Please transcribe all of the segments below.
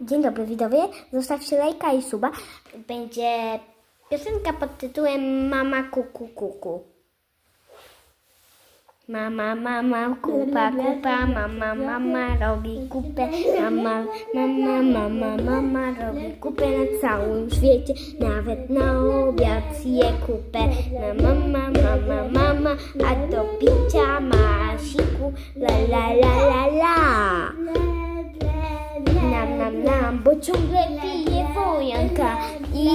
Dzień dobry widzowie, zostawcie lajka i suba. Będzie piosenka pod tytułem Mama kuku kuku. Mama, mama, kupa, kupa, mama, mama robi kupę, mama, mama, mama, mama robi kupę na całym świecie, nawet na obiad je kupę. Na mama, mama, mama, a do picia ma siku, la la la la la. Ciągle pije wojanka i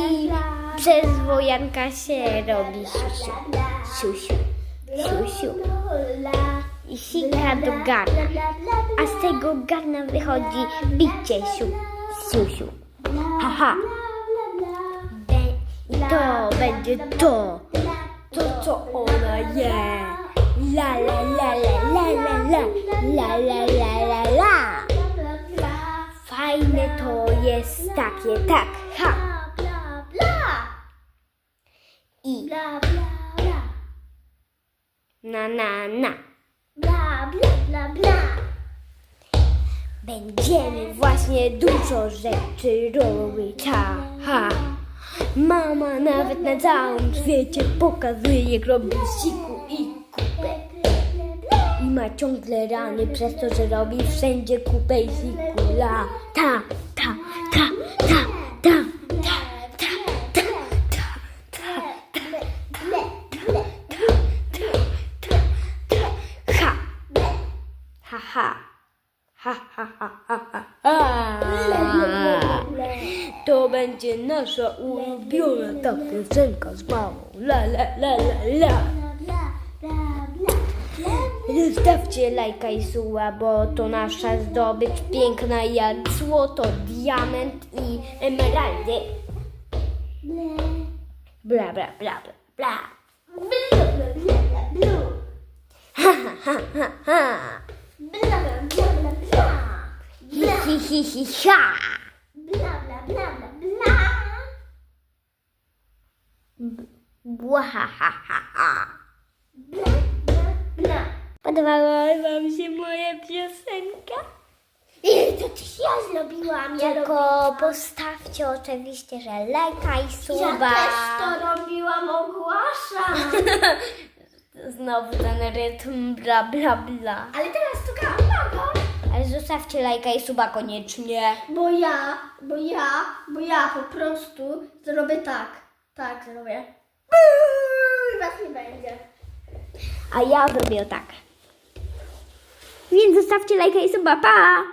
przez wojanka się robi siusiu, siusiu, siusiu. I sika do garna, a z tego garna wychodzi bicie siu, siusiu. Haha, i to będzie to, to co ona je. La la la la la, la la la la la. Jest takie, tak, ha. I na na na. Będziemy właśnie dużo rzeczy robić, ha, ha. Mama nawet na całym świecie pokazuje, jak robi siku i kupę. I ma ciągle rany przez to, że robi wszędzie kupę i siku, la, Ha, ha. Ha, ha, ha, ha, ha. To będzie nasza ulubiona ta piosenka z mamą. La, la, la, la, la. Zostawcie lajka i suła, bo to nasza zdobycz piękna jak złoto, diament i emeraldy. Bla, bla, bla, bla, bla. Ha, ha, ha, ha, ha. Hi, hi, hi, ha. Bła, ha, ha, ha, ha. Podobała wam się moja piosenka? To też ja zrobiłam. Ja Tylko postawcie oczywiście, że lajka i Ja suba. też to robiłam, ogłaszam. Znowu ten rytm, bla bla bla. Ale teraz zostawcie lajka i suba koniecznie. Bo ja, bo ja, bo ja po prostu zrobię tak. Tak zrobię. I was nie będzie. A ja zrobię tak. Więc zostawcie lajka i suba, pa!